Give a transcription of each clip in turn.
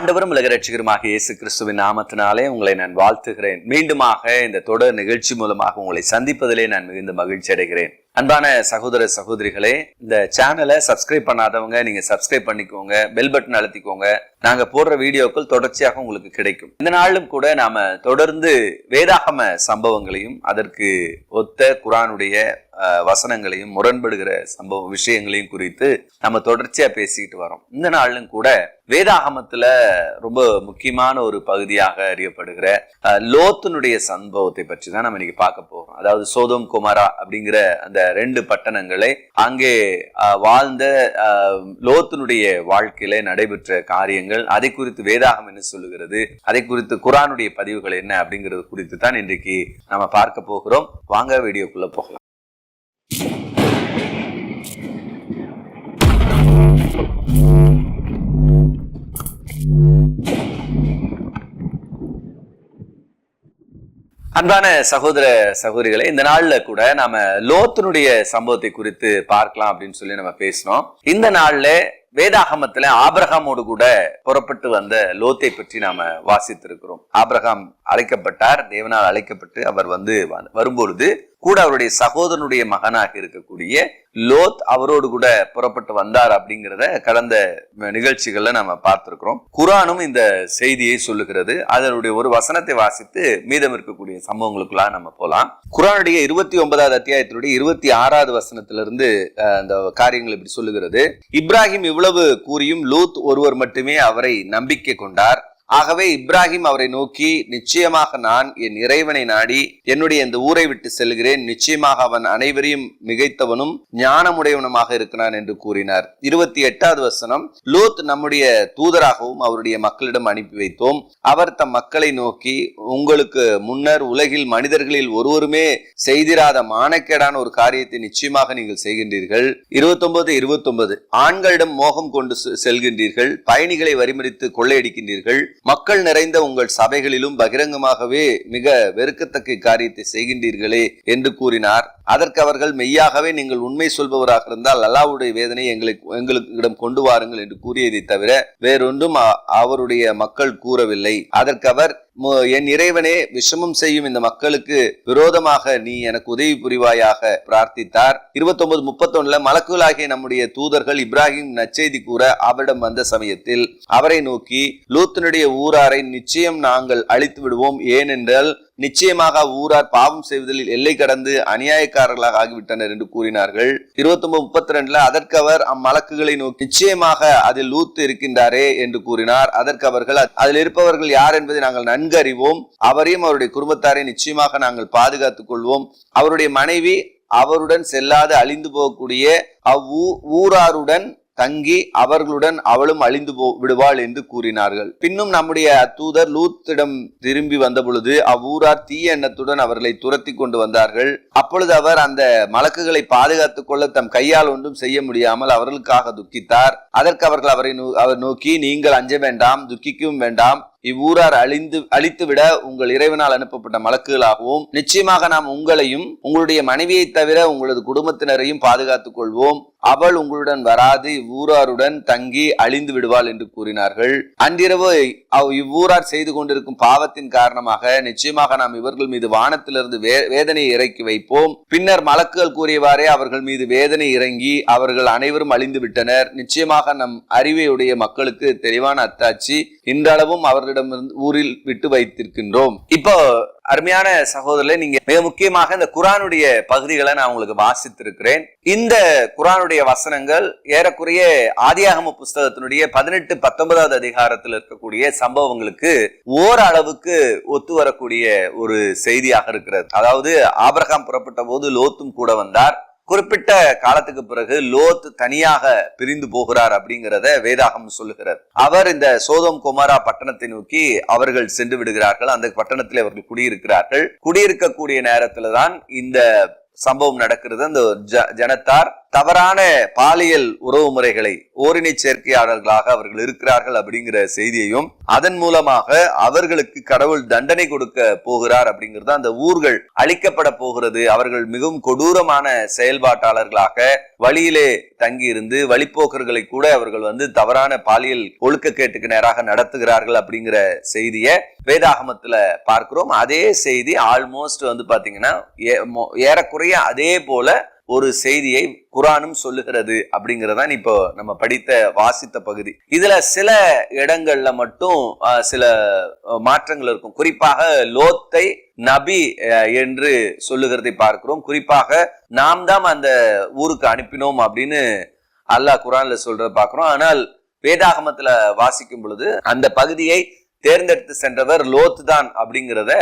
ஆண்டவரும் உலகரட்சிகருமாக இயேசு கிறிஸ்துவின் நாமத்தினாலே உங்களை நான் வாழ்த்துகிறேன். மீண்டுமாக இந்த தொடர் நிகழ்ச்சி மூலமாக உங்களை சந்திப்பதிலே நான் மிகுந்த மகிழ்ச்சி அடைகிறேன். அன்பான சகோதர சகோதரிகளே இந்த சேனலை சப்ஸ்கிரைப் பண்ணாதவங்க நீங்க சப்ஸ்கிரைப் பண்ணிக்கோங்க பெல் பட்டன் அழுத்திக்கோங்க. நாங்க போடுற வீடியோக்கள் தொடர்ச்சியாக உங்களுக்கு கிடைக்கும். இந்த நாளும் கூட நாம தொடர்ந்து வேதாகம சம்பவங்களையும் அதற்கு ஒத்த குரானுடைய வசனங்களையும் முரண்படுகிற சம்பவ விஷயங்களையும் குறித்து நம்ம தொடர்ச்சியா பேசிக்கிட்டு வரோம். இந்த நாளிலும் கூட வேதாகமத்துல ரொம்ப முக்கியமான ஒரு பகுதியாக அறியப்படுகிற அஹ், சம்பவத்தை பற்றி தான் நம்ம இன்னைக்கு பார்க்க போறோம். அதாவது சோதம் குமாரா அப்படிங்கிற அந்த ரெண்டு பட்டணங்களை அங்கே அஹ், வாழ்ந்த அஹ், வாழ்க்கையில நடைபெற்ற காரியங்கள் அதை குறித்து வேதாகம் என்ன சொல்லுகிறது அதை குறித்து குரானுடைய பதிவுகள் என்ன அப்படிங்கிறது குறித்து தான் இன்றைக்கு நம்ம பார்க்க போகிறோம். வாங்க வீடியோக்குள்ள போகலாம். அன்பான சகோதர சகோதரிகளை இந்த நாள்ல கூட நாம லோத்தினுடைய சம்பவத்தை குறித்து பார்க்கலாம் அப்படின்னு சொல்லி நம்ம பேசினோம். இந்த நாள்ல வேதாகமத்துல ஆபிரகாமோடு கூட புறப்பட்டு வந்த லோத்தை பற்றி நாம வாசித்திருக்கிறோம். ஆபிரகாம் அழைக்கப்பட்டார் தேவனால் அழைக்கப்பட்டு அவர் வந்து வரும்பொழுது கூட அவருடைய சகோதரனுடைய மகனாக இருக்கக்கூடிய லோத் அவரோடு கூட புறப்பட்டு வந்தார் அப்படிங்கிறத கடந்த நிகழ்ச்சிகள்ல நம்ம பார்த்திருக்கிறோம். குரானும் இந்த செய்தியை சொல்லுகிறது. அதனுடைய ஒரு வசனத்தை வாசித்து மீதம் இருக்கக்கூடிய சம்பவங்களுக்குலாம் நம்ம போலாம். குரானுடைய இருபத்தி ஒன்பதாவது அத்தியாயத்தினுடைய இருபத்தி ஆறாவது வசனத்திலிருந்து அந்த காரியங்கள் இப்படி சொல்லுகிறது. இப்ராஹிம் இவ்வளவு கூறியும் லூத் ஒருவர் மட்டுமே அவரை நம்பிக்கை கொண்டார். ஆகவே இப்ராஹிம் அவரை நோக்கி நிச்சயமாக நான் என் இறைவனை நாடி என்னுடைய இந்த ஊரை விட்டு செல்கிறேன். நிச்சயமாக அவன் அனைவரையும் மிகைத்தவனும் ஞானமுடையவனுமாக இருக்கிறான் என்று கூறினார். இருபத்தி எட்டாவது வசனம் லூத் நம்முடைய தூதராகவும் அவருடைய மக்களிடம் அனுப்பி வைத்தோம். அவர் தம் மக்களை நோக்கி உங்களுக்கு முன்னர் உலகில் மனிதர்களில் ஒருவருமே செய்திராத மானக்கேடான ஒரு காரியத்தை நிச்சயமாக நீங்கள் செய்கின்றீர்கள். இருபத்தொன்பது இருபத்தொன்பது ஆண்களிடம் மோகம் கொண்டு செ- செல்கின்றீர்கள். பயணிகளை வரிமறித்து கொள்ளையடிக்கின்றீர்கள். மக்கள் நிறைந்த உங்கள் சபைகளிலும் பகிரங்கமாகவே மிக வெறுக்கத்தக்க காரியத்தை செய்கின்றீர்களே என்று கூறினார். அதற்கு அவர்கள் மெய்யாகவே நீங்கள் உண்மை சொல்பவராக இருந்தால் அல்லாவுடைய வேதனை எங்களுக்கு எங்களுக்கிடம் கொண்டு வாருங்கள் என்று கூறியதை தவிர வேறொன்றும் அவருடைய மக்கள் கூறவில்லை. அதற்கு அவர் என் இறைவனே விஷமம் செய்யும் இந்த மக்களுக்கு விரோதமாக நீ எனக்கு உதவி புரிவாயாக பிரார்த்தித்தார். இருபத்தி ஒன்பது முப்பத்தொன்னுல மலக்குகளாகிய நம்முடைய தூதர்கள் இப்ராஹிம் நச்செய்தி கூற அவரிடம் வந்த சமயத்தில் அவரை நோக்கி லூத்தனுடைய ஊராரை நிச்சயம் நாங்கள் அழித்து விடுவோம். ஏனென்றால் நிச்சயமாக ஊரார் பாவம் செய்வதில் எல்லை கடந்து அநியாயக்காரர்களாக ஆகிவிட்டனர் என்று கூறினார்கள். இருபத்தி ஒன்பது முப்பத்தி ரெண்டுல அதற்கு அவர் அம்மலக்குகளை நோக்கி நிச்சயமாக அதில் லூத்து இருக்கின்றாரே என்று கூறினார். அதற்கு அவர்கள் அதில் இருப்பவர்கள் யார் என்பதை நாங்கள் நன்கு அறிவோம். அவரையும் அவருடைய குடும்பத்தாரை நிச்சயமாக நாங்கள் பாதுகாத்துக் கொள்வோம். அவருடைய மனைவி அவருடன் செல்லாது அழிந்து போகக்கூடிய அவ்வூ ஊராருடன் தங்கி அவர்களுடன் அவளும் அழிந்து போ விடுவாள் என்று கூறினார்கள். பின்னும் நம்முடைய தூதர் லூத்திடம் திரும்பி வந்த பொழுது அவ்வூரார் தீய எண்ணத்துடன் அவர்களை துரத்தி கொண்டு வந்தார்கள். அப்பொழுது அவர் அந்த மலக்குகளை பாதுகாத்துக் கொள்ள தம் கையால் ஒன்றும் செய்ய முடியாமல் அவர்களுக்காக துக்கித்தார். அதற்கு அவர்கள் அவரை நோ- அவர் நோக்கி நீங்கள் அஞ்ச வேண்டாம் துக்கிக்கவும் வேண்டாம். இவ்வூரார் அழிந்து அழித்துவிட உங்கள் இறைவனால் அனுப்பப்பட்ட மலக்குகளாகவும் நிச்சயமாக நாம் உங்களையும் உங்களுடைய மனைவியை தவிர உங்களது குடும்பத்தினரையும் பாதுகாத்துக் கொள்வோம். அவள் உங்களுடன் வராது இவ்வூராருடன் தங்கி அழிந்து விடுவாள் என்று கூறினார்கள். அன்றிரவு அவ் இவ்வூரார் செய்து கொண்டிருக்கும் பாவத்தின் காரணமாக நிச்சயமாக நாம் இவர்கள் மீது வானத்திலிருந்து வே வேதனையை இறக்கி வைப்போம். பின்னர் மலக்குகள் கூறியவாறே அவர்கள் மீது வேதனை இறங்கி அவர்கள் அனைவரும் அழிந்து விட்டனர். நிச்சயமாக நம் அறிவையுடைய மக்களுக்கு தெளிவான அத்தாட்சி இன்றளவும் அவரிடமிருந்து ஊரில் விட்டு வைத்திருக்கின்றோம். இப்போ அருமையான சகோதரர்களே நீங்க மிக முக்கியமாக இந்த குரானுடைய பகுதிகளை நான் உங்களுக்கு வாசித்திருக்கிறேன். இந்த குரானுடைய வசனங்கள் ஏறக்குறைய ஆதியாகம புஸ்தகத்தினுடைய பதினெட்டு பத்தொன்பதாவது அதிகாரத்தில் இருக்கக்கூடிய சம்பவங்களுக்கு ஓரளவுக்கு ஒத்து வரக்கூடிய ஒரு செய்தியாக இருக்கிறது. அதாவது ஆபரகாம் புறப்பட்ட போது லோத்தும் கூட வந்தார். குறிப்பிட்ட காலத்துக்கு பிறகு லோத் தனியாக பிரிந்து போகிறார் அப்படிங்கிறத வேதாகம் சொல்லுகிறது. அவர் இந்த சோதம் குமாரா பட்டணத்தை நோக்கி அவர்கள் சென்று விடுகிறார்கள். அந்த பட்டணத்தில் அவர்கள் குடியிருக்கிறார்கள். குடியிருக்கக்கூடிய நேரத்துல தான் இந்த சம்பவம் நடக்கிறது. அந்த ஜ- ஜனத்தார் தவறான பாலியல் உறவு முறைகளை ஓரினை சேர்க்கையாளர்களாக அவர்கள் இருக்கிறார்கள் அப்படிங்கிற செய்தியையும் அதன் மூலமாக அவர்களுக்கு கடவுள் தண்டனை கொடுக்க போகிறார் அப்படிங்கிறது அந்த ஊர்கள் அழிக்கப்பட போகிறது. அவர்கள் மிகவும் கொடூரமான செயல்பாட்டாளர்களாக வழியிலே தங்கியிருந்து வழிப்போக்கர்களை கூட அவர்கள் வந்து தவறான பாலியல் ஒழுக்கக்கேட்டுக்கு நேராக நடத்துகிறார்கள் அப்படிங்கிற செய்தியை வேதாகமத்துல பார்க்கிறோம். அதே செய்தி ஆல்மோஸ்ட் வந்து பாத்தீங்கன்னா ஏ- ஏறக்குறைய அதே போல ஒரு செய்தியை குரானும் சொல்லுகிறது அப்படிங்கிறதான் இப்போ நம்ம படித்த வாசித்த பகுதி. இதுல சில இடங்கள்ல மட்டும் சில மாற்றங்கள் இருக்கும். குறிப்பாக லோத்தை நபி என்று சொல்லுகிறதை பார்க்கிறோம். குறிப்பாக நாம் தான் அந்த ஊருக்கு அனுப்பினோம் அப்படின்னு அல்லாஹ் குரான்ல சொல்றதை பார்க்கிறோம். ஆனால் வேதாகமத்துல வாசிக்கும் பொழுது அந்த பகுதியை தேர்ந்தெடுத்து சென்றவர் லோத்து தான் அப்படிங்கிறத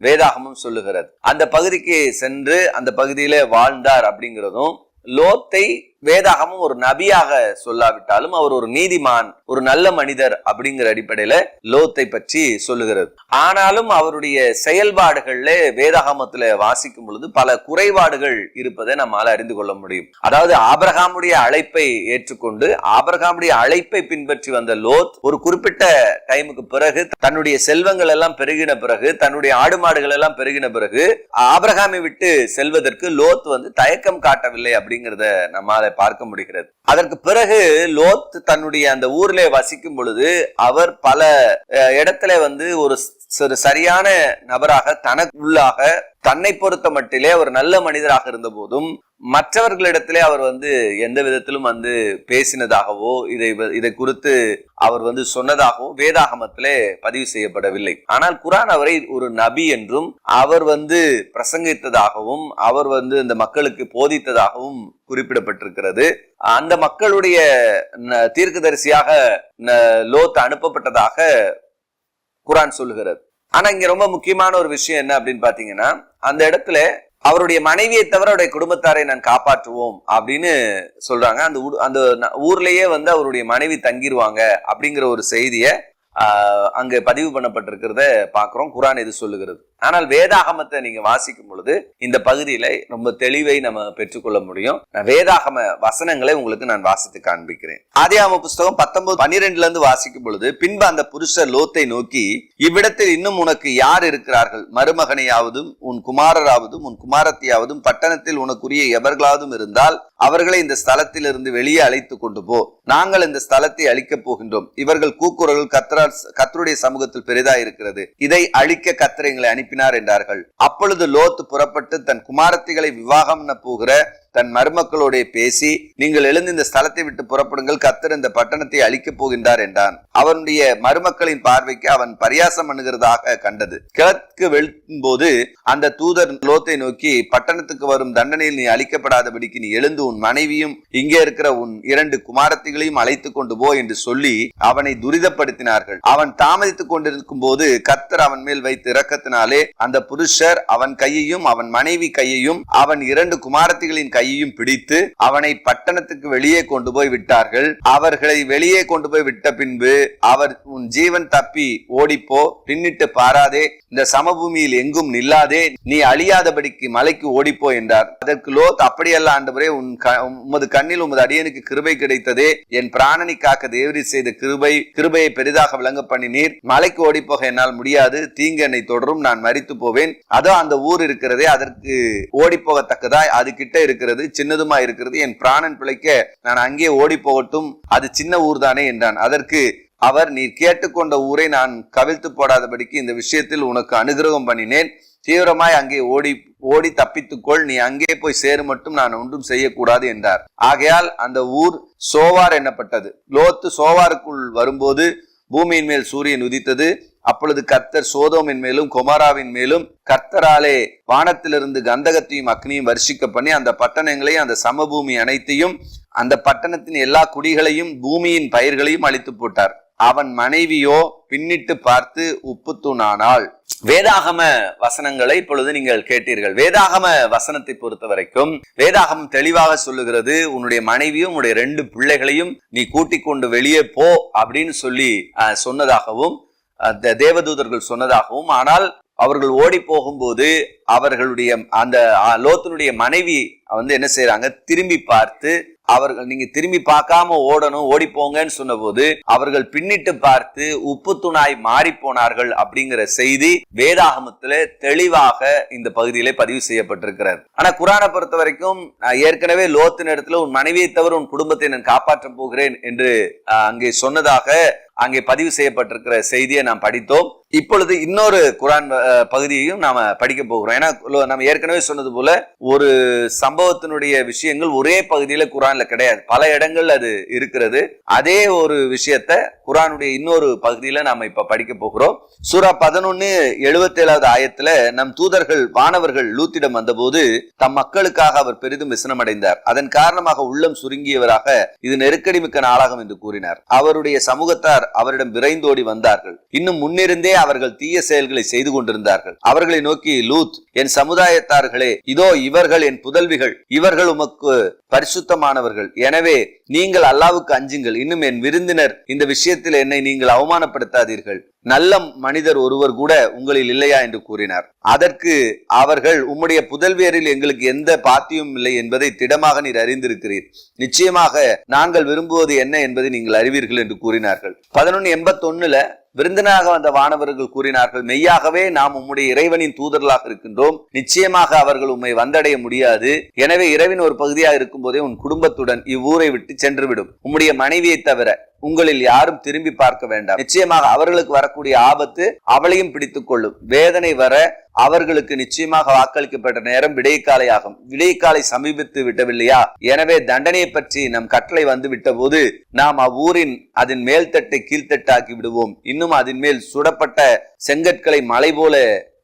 வேதாகமம் சொல்லுகிறது. அந்த பகுதிக்கு சென்று அந்த பகுதியில வாழ்ந்தார் அப்படிங்கிறதும் லோத்தை வேதாகமும் ஒரு நபியாக சொல்லாவிட்டாலும் அவர் ஒரு நீதிமான் ஒரு நல்ல மனிதர் அப்படிங்கிற அடிப்படையில லோத்தை பற்றி சொல்லுகிறது. ஆனாலும் அவருடைய செயல்பாடுகள்ல வேதாகமத்துல வாசிக்கும் பொழுது பல குறைபாடுகள் இருப்பதை நம்மால் அறிந்து கொள்ள முடியும். அதாவது ஆபரகாமுடைய அழைப்பை ஏற்றுக்கொண்டு ஆபரகாமுடைய அழைப்பை பின்பற்றி வந்த லோத் ஒரு குறிப்பிட்ட டைமுக்கு பிறகு தன்னுடைய செல்வங்கள் எல்லாம் பெருகின பிறகு தன்னுடைய ஆடு மாடுகள் எல்லாம் பெருகின பிறகு ஆபரகாமை விட்டு செல்வதற்கு லோத் வந்து தயக்கம் காட்டவில்லை அப்படிங்கிறத நம்மால பார்க்க முடிகிறது. அதற்கு பிறகு லோத் தன்னுடைய அந்த ஊர்ல வசிக்கும் பொழுது அவர் பல இடத்துல வந்து ஒரு சிறு சரியான நபராக தனக்குள்ளாக தன்னை பொறுத்த மட்டிலே ஒரு நல்ல மனிதராக இருந்த போதும் மற்றவர்களிடத்திலே அவர் வந்து எந்த விதத்திலும் வந்து பேசினதாகவோ இதை இதை குறித்து அவர் வந்து சொன்னதாகவோ வேதாகமத்திலே பதிவு செய்யப்படவில்லை. ஆனால் குரான் அவரை ஒரு நபி என்றும் அவர் வந்து பிரசங்கித்ததாகவும் அவர் வந்து இந்த மக்களுக்கு போதித்ததாகவும் குறிப்பிடப்பட்டிருக்கிறது. அந்த மக்களுடைய தீர்க்கதரிசியாக ந- லோத் அனுப்பப்பட்டதாக குரான் சொல்லுகிறது. ஆனா இங்க ரொம்ப முக்கியமான ஒரு விஷயம் என்ன அப்படின்னு பாத்தீங்கன்னா அந்த இடத்துல அவருடைய மனைவியை தவிர அவருடைய குடும்பத்தாரை நான் காப்பாற்றுவோம் அப்படின்னு சொல்றாங்க. அந்த ஊ- அந்த ஊர்லயே வந்து அவருடைய மனைவி தங்கிடுவாங்க அப்படிங்கிற ஒரு செய்தியை அங்க பதிவு பண்ணப்பட்டிருக்கிறத பாக்குறோம் குரான் இது சொல்லுகிறது? ஆனால் வேதாகமத்தை நீங்க வாசிக்கும் பொழுது இந்த பகுதியில ரொம்ப தெளிவை நம்ம பெற்றுக்கொள்ள முடியும். வேதாகம வசனங்களை உங்களுக்கு நான் வாசித்து காண்பிக்கிறேன். ஆதியாம புஸ்தகம் பத்தொன்பது பன்னிரெண்டுல இருந்து வாசிக்கும் பொழுது பின்பு அந்த புருஷர் லோத்தை நோக்கி இவ்விடத்தில் இன்னும் உனக்கு யார் இருக்கிறார்கள்? மருமகனையாவதும் உன் குமாரராவதும் உன் குமாரத்தியாவதும் பட்டணத்தில் உனக்குரிய எவர்களாவதும் இருந்தால் அவர்களை இந்த ஸ்தலத்திலிருந்து வெளியே அழைத்து கொண்டு போ. நாங்கள் இந்த ஸ்தலத்தை அழிக்கப் போகின்றோம். இவர்கள் கூக்குரல் கத்ரா கத்தருடைய சமூகத்தில் பெரிதா இருக்கிறது. இதை அழிக்க கத்தர் எங்களை அனுப்பினார் என்றார்கள். அப்பொழுது லோத் புறப்பட்டு தன் குமாரத்திகளை விவாகம் போகிற தன் மருமக்களோடே பேசி நீங்கள் எழுந்து இந்த ஸ்தலத்தை விட்டு புறப்படுங்கள். கத்தர் இந்த பட்டணத்தை அழிக்கப் போகின்றார் என்றான். அவனுடைய மருமக்களின் பார்வைக்கு அவன் பரியாசம் பண்ணுகிறதாக கண்டது. கிழக்கு வெளும்போது அந்த தூதர் லோத்தை நோக்கி பட்டணத்துக்கு வரும் தண்டனையில் நீ அழிக்கப்படாதபடிக்கு நீ எழுந்து உன் மனைவியும் இங்கே இருக்கிற உன் இரண்டு குமாரத்திகளையும் அழைத்து கொண்டு போ என்று சொல்லி அவனை துரிதப்படுத்தினார்கள். அவன் தாமதித்துக் கொண்டிருக்கும் போது கத்தர் அவன் மேல் வைத்து இறக்கத்தினாலே அந்த புருஷர் அவன் கையையும் அவன் மனைவி கையையும் அவன் இரண்டு குமாரத்திகளின் கையையும் பிடித்து அவனை பட்டணத்துக்கு வெளியே கொண்டு போய் விட்டார்கள். அவர்களை வெளியே கொண்டு போய் விட்ட பின்பு அவர் உன் ஜீவன் தப்பி ஓடிப்போ பின்னிட்டு பாராதே. இந்த சமபூமியில் எங்கும் நில்லாதே. நீ அழியாதபடிக்கு மலைக்கு ஓடிப்போ என்றார். அதற்கு லோத் அப்படியல்ல ஆண்டவரே. உன் உமது கண்ணில் உமது அடியனுக்கு கிருபை கிடைத்ததே. என் பிராணனை காக்க தேவரி செய்த கிருபை கிருபையை பெரிதாக விளங்க பண்ணினீர். மலைக்கு ஓடிப்போக என்னால் முடியாது. தீங்கு என்னை தொடரும். நான் மறித்து போவேன். அதோ அந்த ஊர் இருக்கிறதே. அதற்கு ஓடி அது கிட்ட இருக்கிறது. சின்னதுமா இருக்கிறது. என் பிராணன் பிழைக்க நான் அங்கே ஓடி போகட்டும் அது சின்ன ஊர் தானே என்றான். அதற்கு அவர் நீ கேட்டுக்கொண்ட ஊரை நான் கவிழ்த்து போடாதபடிக்கு இந்த விஷயத்தில் உனக்கு அனுகிரகம் பண்ணினேன். தீவிரமாய் அங்கே ஓடி ஓடி தப்பித்துக்கொள். நீ அங்கே போய் சேரு மட்டும் நான் ஒன்றும் செய்யக்கூடாது என்றார். ஆகையால் அந்த ஊர் சோவார் என்னப்பட்டது. லோத்து சோவாருக்குள் வரும்போது பூமியின் மேல் சூரியன் உதித்தது. அப்பொழுது கர்த்தர் சோதோமின் மேலும் கொமாராவின் மேலும் கர்த்தராலே வானத்திலிருந்து கந்தகத்தையும் அக்னியும் வர்ஷிக்க பண்ணி அந்த பட்டணங்களையும் அந்த சமபூமி அனைத்தையும் அந்த பட்டணத்தின் எல்லா குடிகளையும் பூமியின் பயிர்களையும் அழித்து போட்டார். அவன் மனைவியோ பின்னிட்டு பார்த்து உப்புத்தூணானாள் வேதாகம வசனங்களை இப்பொழுது நீங்கள் கேட்டீர்கள். வேதாகம வசனத்தை பொறுத்த வரைக்கும் வேதாகமம் தெளிவாக சொல்லுகிறது உன்னுடைய மனைவியும் உன்னுடைய ரெண்டு பிள்ளைகளையும் நீ கூட்டிக் கொண்டு வெளியே போ அப்படின்னு சொல்லி அஹ், சொன்னதாகவும் தேவதூதர்கள் சொன்னதாகவும் ஆனால் அவர்கள் ஓடி போகும்போது அவர்களுடைய அந்த லோத்தனுடைய மனைவி வந்து என்ன செய்யறாங்க திரும்பி பார்த்து அவர்கள் நீங்க திரும்பி பார்க்காம ஓடணும் ஓடி போங்கன்னு சொன்னபோது அவர்கள் பின்னிட்டு பார்த்து உப்பு துணாய் மாறி போனார்கள் அப்படிங்கிற செய்தி வேதாகமத்துல தெளிவாக இந்த பகுதியிலே பதிவு செய்யப்பட்டிருக்கிறார் ஆனா குரானை பொறுத்த வரைக்கும் ஏற்கனவே லோத்தின் இடத்துல உன் மனைவியை தவிர உன் குடும்பத்தை நான் காப்பாற்றப் போகிறேன் என்று அங்கே சொன்னதாக அங்கே பதிவு செய்யப்பட்டிருக்கிற செய்தியை நாம் படித்தோம். இப்பொழுது இன்னொரு குரான் பகுதியையும் நாம படிக்க போகிறோம். ஏன்னா நம்ம ஏற்கனவே சொன்னது போல ஒரு சம்பவத்தினுடைய விஷயங்கள் ஒரே பகுதியில குரான்ல கிடையாது. பல இடங்கள் அது இருக்கிறது. அதே ஒரு விஷயத்த குரானுடைய இன்னொரு பகுதியில நாம இப்ப படிக்க போகிறோம். சூரா பதினொன்னு எழுபத்தி ஏழாவது ஆயத்துல நம் தூதர்கள் வானவர்கள் லூத்திடம் வந்தபோது தம் மக்களுக்காக அவர் பெரிதும் விசனம் அடைந்தார் அதன் காரணமாக உள்ளம் சுருங்கியவராக இது நெருக்கடி மிக்க நாளாகும் என்று கூறினார். அவருடைய சமூகத்தார் அவரிடம் விரைந்தோடி வந்தார்கள். இன்னும் முன்னிருந்தே அவர்கள் தீய செயல்களை செய்து கொண்டிருந்தார்கள். அவர்களை நோக்கி லூத் என் சமுதாயத்தார்களே இதோ இவர்கள் என் புதல்விகள். இவர்கள் உமக்கு பரிசுத்தமானவர்கள். எனவே நீங்கள் அல்லாவுக்கு அஞ்சுங்கள். இன்னும் என் விருந்தினர் இந்த விஷயத்தில் என்னை நீங்கள் அவமானப்படுத்தாதீர்கள். நல்ல மனிதர் ஒருவர் கூட உங்களில் இல்லையா என்று கூறினார். அதற்கு அவர்கள் உம்முடைய புதல்வியரில் எங்களுக்கு எந்த பாத்தியும் இல்லை என்பதை திடமாக நீர் அறிந்திருக்கிறீர். நிச்சயமாக நாங்கள் விரும்புவது என்ன என்பதை நீங்கள் அறிவீர்கள் என்று கூறினார்கள். பதினொன்னு எண்பத்தொன்னுல விருந்தனாக வந்த வானவர்கள் கூறினார்கள் மெய்யாகவே நாம் உம்முடைய இறைவனின் தூதர்களாக இருக்கின்றோம். நிச்சயமாக அவர்கள் உம்மை வந்தடைய முடியாது. எனவே இரவின் ஒரு பகுதியாக இருக்கும் போதே உன் குடும்பத்துடன் இவ்வூரை விட்டு சென்றுவிடும். உம்முடைய மனைவியை தவிர உங்களில் யாரும் திரும்பி பார்க்க வேண்டாம். நிச்சயமாக அவர்களுக்கு வரக்கூடிய ஆபத்து அவளையும் பிடித்துக் கொள்ளும். வேதனை வர அவர்களுக்கு நிச்சயமாக வாக்களிக்கப்பட்ட நேரம் விடைக்காலை ஆகும் விடைக்காலை சமீபித்து விட்டவில்லையா? எனவே தண்டனையை பற்றி நம் கட்டளை வந்து விட்டபோது நாம் அவ்வூரின் அதன் மேல்தட்டை கீழ்த்தட்டாக்கி விடுவோம். இன்னும் அதன் மேல் சுடப்பட்ட செங்கற்களை மலை போல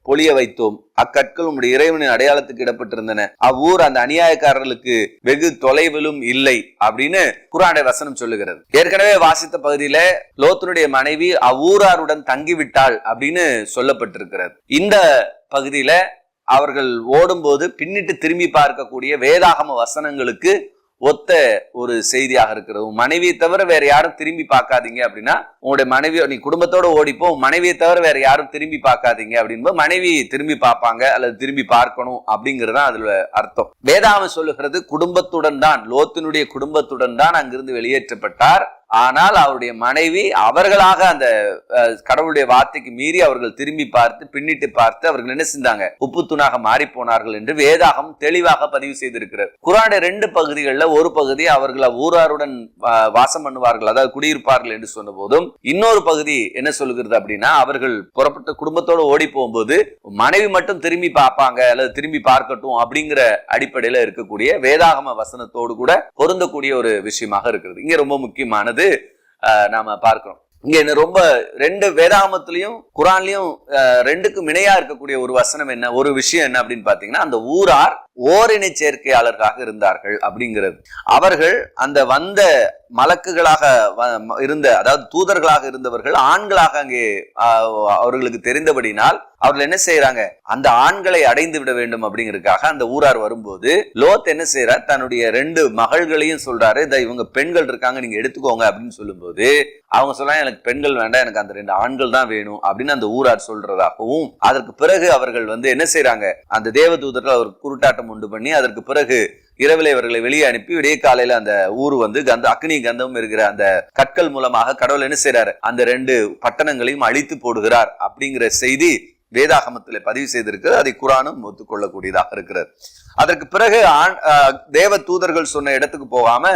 பொழிய வைத்தோம். அக்கற்கள் உம்முடைய இறைவனின் அடையாளத்துக்கு இடப்பட்டிருந்தன. அவ்வூர் அந்த அநியாயக்காரர்களுக்கு வெகு தொலைவிலும் இல்லை அப்படின்னு குரானுடைய வசனம் சொல்லுகிறது. ஏற்கனவே வாசித்த பகுதியில லோத்தனுடைய மனைவி அவ்வூராருடன் தங்கிவிட்டாள் அப்படின்னு சொல்லப்பட்டிருக்கிறது. இந்த பகுதியில அவர்கள் ஓடும்போது பின்னிட்டு திரும்பி பார்க்கக்கூடிய வேதாகம வசனங்களுக்கு ஒத்த ஒரு செய்தியாக இருக்கிறது. உன் மனைவியை தவிர வேற யாரும் திரும்பி பார்க்காதீங்க அப்படின்னா உங்களுடைய மனைவி நீ குடும்பத்தோட ஓடிப்போ உன் மனைவியை தவிர வேற யாரும் திரும்பி பார்க்காதீங்க அப்படின்போது மனைவி திரும்பி பார்ப்பாங்க அல்லது திரும்பி பார்க்கணும் அப்படிங்கிறது தான் அதுல அர்த்தம். வேதாவை சொல்லுகிறது குடும்பத்துடன் தான் லோத்தினுடைய குடும்பத்துடன் தான் அங்கிருந்து வெளியேற்றப்பட்டார். ஆனால் அவருடைய மனைவி அவர்களாக அந்த கடவுளுடைய வார்த்தைக்கு மீறி அவர்கள் திரும்பி பார்த்து பின்னிட்டு பார்த்து அவர்கள் என்ன செஞ்சாங்க? உப்பு தூணாக மாறி போனார்கள் என்று வேதாகம் தெளிவாக பதிவு செய்திருக்கிறார் குரானுடைய ரெண்டு பகுதிகளில் ஒரு பகுதி அவர்கள் ஊராருடன் வாசம் பண்ணுவார்கள் அதாவது குடியிருப்பார்கள் என்று சொன்ன போதும் இன்னொரு பகுதி என்ன சொல்லுகிறது அப்படின்னா அவர்கள் புறப்பட்ட குடும்பத்தோட ஓடி போகும்போது மனைவி மட்டும் திரும்பி பார்ப்பாங்க அல்லது திரும்பி பார்க்கட்டும் அப்படிங்கிற அடிப்படையில இருக்கக்கூடிய வேதாகம வசனத்தோடு கூட பொருந்தக்கூடிய ஒரு விஷயமாக இருக்கிறது. இங்க ரொம்ப முக்கியமானது வந்து நாம பார்க்கிறோம். இங்க என்ன ரொம்ப ரெண்டு வேதாமத்திலையும் குரான்லயும் ரெண்டுக்கும் இணையா இருக்கக்கூடிய ஒரு வசனம் என்ன ஒரு விஷயம் என்ன அப்படின்னு பாத்தீங்கன்னா அந்த ஊரார் ஓரினை சேர்க்கையாளர்களாக இருந்தார்கள் அப்படிங்கிறது. அவர்கள் அந்த வந்த மலக்குகளாக இருந்த அதாவது தூதர்களாக இருந்தவர்கள் ஆண்களாக அங்கே அவர்களுக்கு தெரிந்தபடினால் அவர்கள் என்ன செய்யறாங்க அந்த ஆண்களை அடைந்து விட வேண்டும் அப்படிங்கிறதுக்காக அந்த ஊரார் வரும்போது லோத் என்ன செய்யறார் தன்னுடைய ரெண்டு மகள்களையும் சொல்றாரு இதை இவங்க பெண்கள் இருக்காங்க நீங்க எடுத்துக்கோங்க அப்படின்னு சொல்லும்போது அவங்க சொல்றாங்க எனக்கு பெண்கள் வேண்டாம் எனக்கு அந்த ரெண்டு ஆண்கள் தான் வேணும் அப்படின்னு அந்த ஊரார் சொல்றதாகவும் அதற்கு பிறகு அவர்கள் வந்து என்ன செய்யறாங்க அந்த தேவதூதர்கள் அவர் ஆர்ப்பாட்டம் உண்டு பண்ணி அதற்கு பிறகு இரவில் இவர்களை வெளியே அனுப்பி விடிய காலையில அந்த ஊர் வந்து கந்த அக்னி கந்தம் இருக்கிற அந்த கற்கள் மூலமாக கடவுள் என்ன செய்யறாரு அந்த ரெண்டு பட்டணங்களையும் அழித்து போடுகிறார் அப்படிங்கிற செய்தி வேதாகமத்தில் பதிவு செய்திருக்கு அதை குரானும் ஒத்துக்கொள்ளக்கூடியதாக இருக்கிறது. அதற்கு பிறகு தேவ தூதர்கள் சொன்ன இடத்துக்கு போகாம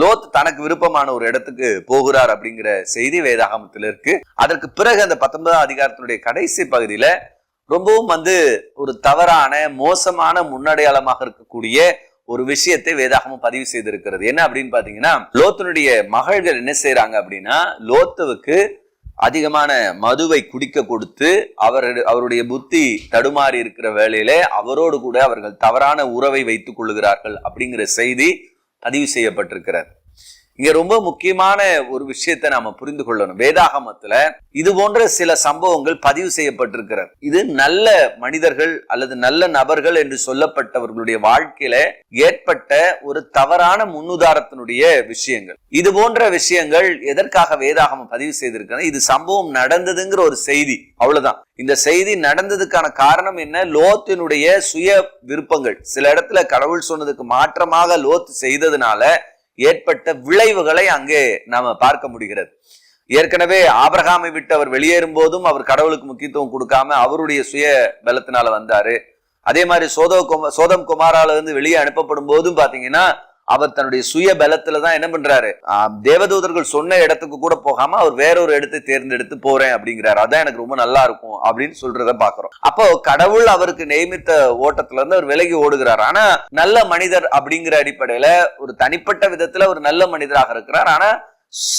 லோத் தனக்கு விருப்பமான ஒரு இடத்துக்கு போகிறார் அப்படிங்கிற செய்தி வேதாகமத்தில் இருக்கு. அதற்கு பிறகு அந்த பத்தொன்பதாம் அதிகாரத்தினுடைய கடைசி பகுதியில ரொம்பவும் வந்து ஒரு தவறான மோசமான முன்னடையாளமாக இருக்கக்கூடிய ஒரு விஷயத்தை வேதாகமும் பதிவு செய்திருக்கிறது. என்ன அப்படின்னு பாத்தீங்கன்னா லோத்தனுடைய மகள்கள் என்ன செய்யறாங்க அப்படின்னா லோத்துவுக்கு அதிகமான மதுவை குடிக்க கொடுத்து அவர் அவருடைய புத்தி தடுமாறி இருக்கிற வேளையிலே அவரோடு கூட அவர்கள் தவறான உறவை வைத்துக் கொள்ளுகிறார்கள் அப்படிங்கிற செய்தி பதிவு செய்யப்பட்டிருக்கிறது. இங்க ரொம்ப முக்கியமான ஒரு விஷயத்தை நாம புரிந்து கொள்ளணும். வேதாகமத்துல இது போன்ற சில சம்பவங்கள் பதிவு செய்யப்பட்டிருக்கிறது. இது நல்ல மனிதர்கள் அல்லது நல்ல நபர்கள் என்று சொல்லப்பட்டவர்களுடைய வாழ்க்கையில ஏற்பட்ட ஒரு தவறான முன்னுதாரத்தினுடைய விஷயங்கள். இது போன்ற விஷயங்கள் எதற்காக வேதாகமம் பதிவு செய்திருக்கிறது? இது சம்பவம் நடந்ததுங்கிற ஒரு செய்தி. அவ்வளவுதான். இந்த செய்தி நடந்ததுக்கான காரணம் என்ன? லோத்தினுடைய சுய விருப்பங்கள். சில இடத்துல கடவுள் சொன்னதுக்கு மாற்றமாக லோத் செய்ததுனால ஏற்பட்ட விளைவுகளை அங்கே நாம பார்க்க முடிகிறது. ஏற்கனவே ஆபிரகாமை விட்டு அவர் வெளியேறும் போதும் அவர் கடவுளுக்கு முக்கியத்துவம் கொடுக்காம அவருடைய சுய பலத்தினால வந்தாரு. அதே மாதிரி சோதோ கும சோதம் குமாரால இருந்து வெளியே அனுப்பப்படும் போதும் பாத்தீங்கன்னா அவர் தன்னுடைய சுய பலத்துல தான் என்ன பண்றாரு? தேவதூதர்கள் சொன்ன இடத்துக்கு கூட போகாம அவர் வேற ஒரு இடத்தை தேர்ந்தெடுத்து போறேன் அப்படிங்கிறாரு. அதான் எனக்கு ரொம்ப நல்லா இருக்கும் அப்படின்னு சொல்றத பாக்குறோம். அப்போ கடவுள் அவருக்கு நியமித்த ஓட்டத்துல இருந்து அவர் விலகி ஓடுகிறார். ஆனா நல்ல மனிதர் அப்படிங்கிற அடிப்படையில ஒரு தனிப்பட்ட விதத்துல ஒரு நல்ல மனிதராக இருக்கிறார். ஆனா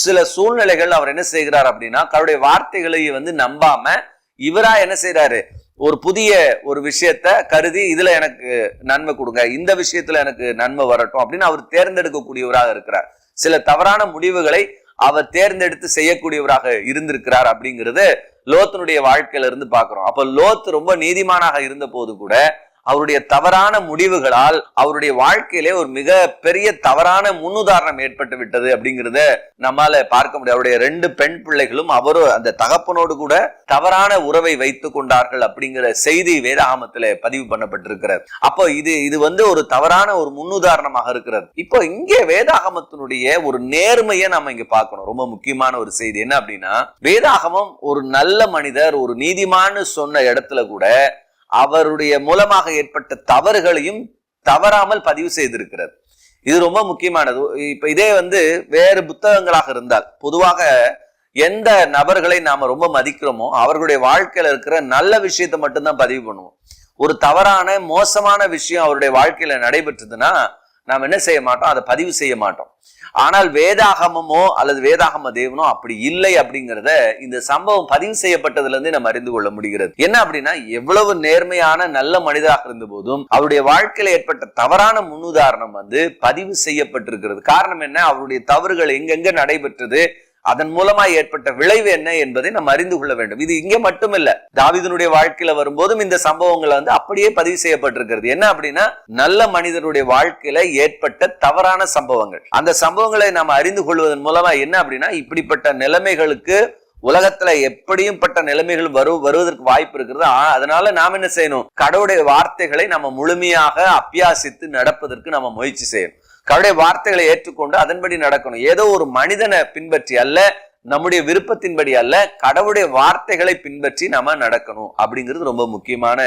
சில சூழ்நிலைகள் அவர் என்ன செய்கிறார் அப்படின்னா அவருடைய வார்த்தைகளை வந்து நம்பாம இவரா என்ன செய்யறாரு ஒரு புதிய ஒரு விஷயத்த கருதி இதுல எனக்கு நன்மை கொடுங்க. இந்த விஷயத்துல எனக்கு நன்மை வரட்டும் அப்படின்னு அவர் தேர்ந்தெடுக்கக்கூடியவராக இருக்கிறார். சில தவறான முடிவுகளை அவர் தேர்ந்தெடுத்து செய்யக்கூடியவராக இருந்திருக்கிறார் அப்படிங்கிறது லோத்தனுடைய வாழ்க்கையில இருந்து பாக்குறோம் அப்ப லோத் ரொம்ப நீதிமானாக இருந்த போது கூட அவருடைய தவறான முடிவுகளால் அவருடைய வாழ்க்கையிலே ஒரு மிக பெரிய தவறான முன்னுதாரணம் ஏற்பட்டு விட்டது அப்படிங்கிறத நம்மால பார்க்க முடியும். அவருடைய ரெண்டு பெண் பிள்ளைகளும் அவரும் அந்த தகப்பனோடு கூட தவறான உறவை வைத்துக் கொண்டார்கள் அப்படிங்கிற செய்தி வேதாகமத்துல பதிவு பண்ணப்பட்டிருக்கிறது. அப்போ இது இது வந்து ஒரு தவறான ஒரு முன்னுதாரணமாக இருக்கிறது. இப்போ இங்கே வேதாகமத்தினுடைய ஒரு நேர்மையை நம்ம இங்க பார்க்கணும். ரொம்ப முக்கியமான ஒரு செய்தி. என்ன அப்படின்னா வேதாகமம் ஒரு நல்ல மனிதர் ஒரு நீதிமான்னு சொன்ன இடத்துல கூட அவருடைய மூலமாக ஏற்பட்ட தவறுகளையும் தவறாமல் பதிவு செய்திருக்கிறது. இது ரொம்ப முக்கியமானது. இப்ப இதே வந்து வேறு புத்தகங்களாக இருந்தால் பொதுவாக எந்த நபர்களை நாம ரொம்ப மதிக்கிறோமோ அவர்களுடைய வாழ்க்கையில இருக்கிற நல்ல விஷயத்தை மட்டும்தான் பதிவு பண்ணுவோம். ஒரு தவறான மோசமான விஷயம் அவருடைய வாழ்க்கையில நடைபெற்றதுன்னா நாம் என்ன செய்ய மாட்டோம்? அதை பதிவு செய்ய மாட்டோம். ஆனால் வேதாகமமோ அல்லது வேதாகம தேவனோ அப்படி இல்லை அப்படிங்கிறத இந்த சம்பவம் பதிவு செய்யப்பட்டதுல இருந்து நம்ம அறிந்து கொள்ள முடிகிறது. என்ன அப்படின்னா எவ்வளவு நேர்மையான நல்ல மனிதராக இருந்த போதும் அவருடைய வாழ்க்கையில ஏற்பட்ட தவறான முன்னுதாரணம் வந்து பதிவு செய்யப்பட்டிருக்கிறது. காரணம் என்ன? அவருடைய தவறுகள் எங்கெங்க நடைபெற்றது? அதன் மூலமா ஏற்பட்ட விளைவு என்ன என்பதை நம்ம அறிந்து கொள்ள வேண்டும். இது இங்கே மட்டுமில்ல. தாவிதனுடைய வாழ்க்கையில வரும்போதும் இந்த சம்பவங்களை வந்து அப்படியே பதிவு செய்யப்பட்டிருக்கிறது. என்ன அப்படின்னா நல்ல மனிதனுடைய வாழ்க்கையில ஏற்பட்ட தவறான சம்பவங்கள். அந்த சம்பவங்களை நாம் அறிந்து கொள்வதன் மூலமா என்ன அப்படின்னா இப்படிப்பட்ட நிலைமைகளுக்கு உலகத்துல எப்படியும் பட்ட நிலைமைகள் வரு வருவதற்கு வாய்ப்பு இருக்கிறது. அதனால நாம் என்ன செய்யணும்? கடவுளுடைய வார்த்தைகளை நம்ம முழுமையாக அபியாசித்து நடப்பதற்கு நம்ம முயற்சி செய்யணும். கருடைய வார்த்தைகளை ஏற்றுக்கொண்டு அதன்படி நடக்கணும். ஏதோ ஒரு மனிதனை பின்பற்றி அல்ல நம்முடைய விருப்பத்தின்படி அல்ல கடவுளுடைய வார்த்தைகளை பின்பற்றி நம்ம நடக்கணும். அப்படிங்கிறது ரொம்ப முக்கியமான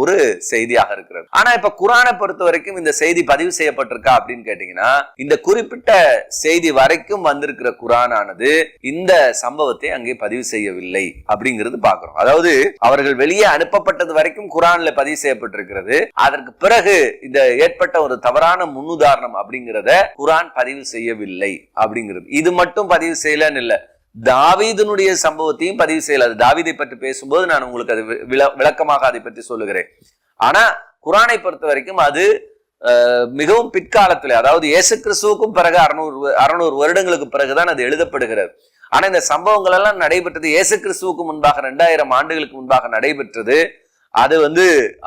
ஒரு செய்தியாக இருக்கிறது. ஆனா இப்ப குரானை பொறுத்த வரைக்கும் இந்த செய்தி பதிவு செய்யப்பட்டிருக்கா அப்படின்னு கேட்டீங்கன்னா இந்த குறிப்பிட்ட செய்தி வரைக்கும் வந்திருக்கிற குரானானது இந்த சம்பவத்தை அங்கே பதிவு செய்யவில்லை அப்படிங்கிறது பாக்குறோம் அதாவது அவர்கள் வெளியே அனுப்பப்பட்டது வரைக்கும் குரான்ல பதிவு செய்யப்பட்டிருக்கிறது. அதற்கு பிறகு இந்த ஏற்பட்ட ஒரு தவறான முன்னுதாரணம் அப்படிங்கிறத குரான் பதிவு செய்யவில்லை அப்படிங்கிறது. இது மட்டும் பதிவு செய்யலன்னு இல்லை. தாவீதனுடைய சம்பவத்தையும் பதிவு செய்யலாது தாவீதை பற்றி பேசும்போது நான் உங்களுக்கு அது விள- விளக்கமாக அதை பற்றி சொல்லுகிறேன். ஆனா குரானை பொறுத்த வரைக்கும் அது மிகவும் பிற்காலத்தில் அதாவது இயேசு கிறிஸ்துவுக்கும் பிறகு அறுநூறு அறுநூறு வருடங்களுக்கு பிறகுதான் அது எழுதப்படுகிறது. ஆனா இந்த சம்பவங்கள் எல்லாம் நடைபெற்றது இயேசு கிறிஸ்துவுக்கு முன்பாக ரெண்டாயிரம் ஆண்டுகளுக்கு முன்பாக நடைபெற்றது. அது வந்து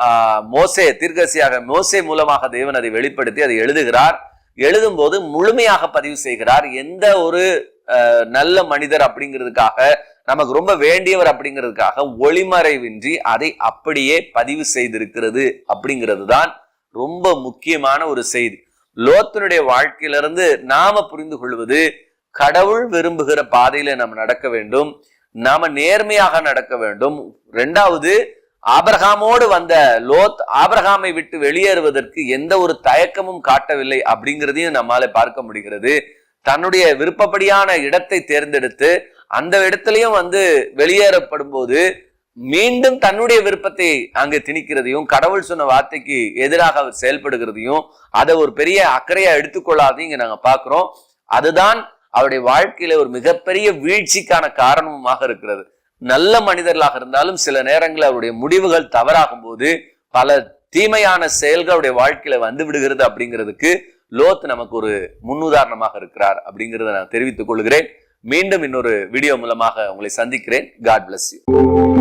மோசே தீர்க்கசியாக மோசே மூலமாக தேவன் அதை வெளிப்படுத்தி அதை எழுதுகிறார். எழுதும் போது முழுமையாக பதிவு செய்கிறார். எந்த ஒரு நல்ல மனிதர் அப்படிங்கிறதுக்காக நமக்கு ரொம்ப வேண்டியவர் அப்படிங்கிறதுக்காக ஒளிமறைவின்றி அதை அப்படியே பதிவு செய்திருக்கிறது அப்படிங்கிறது தான் ரொம்ப முக்கியமான ஒரு செய்தி. லோத்தனுடைய வாழ்க்கையிலிருந்து நாம புரிந்து கொள்வது கடவுள் விரும்புகிற பாதையில நம்ம நடக்க வேண்டும். நாம நேர்மையாக நடக்க வேண்டும். ரெண்டாவது ஆபரகாமோடு வந்த லோத் ஆபரகாமை விட்டு வெளியேறுவதற்கு எந்த ஒரு தயக்கமும் காட்டவில்லை அப்படிங்கிறதையும் நம்மால பார்க்க முடிகிறது. தன்னுடைய விருப்பப்படியான இடத்தை தேர்ந்தெடுத்து அந்த இடத்துலயும் வந்து வெளியேறப்படும் போது மீண்டும் தன்னுடைய விருப்பத்தை அங்கு திணிக்கிறதையும் கடவுள் சொன்ன வார்த்தைக்கு எதிராக அவர் செயல்படுகிறதையும் அதை ஒரு பெரிய அக்கறையா எடுத்துக்கொள்ளாதையும் இங்க நாங்க பாக்குறோம் அதுதான் அவருடைய வாழ்க்கையில ஒரு மிகப்பெரிய வீழ்ச்சிக்கான காரணமாக இருக்கிறது. நல்ல மனிதர்களாக இருந்தாலும் சில நேரங்களில் அவருடைய முடிவுகள் தவறாகும் போது பல தீமையான செயல்கள் அவருடைய வாழ்க்கையில வந்து விடுகிறது அப்படிங்கிறதுக்கு லோத் நமக்கு ஒரு முன்னுதாரணமாக இருக்கிறார் அப்படிங்கறத நான் தெரிவித்துக் கொள்கிறேன். மீண்டும் இன்னொரு வீடியோ மூலமாக உங்களை சந்திக்கிறேன். God bless you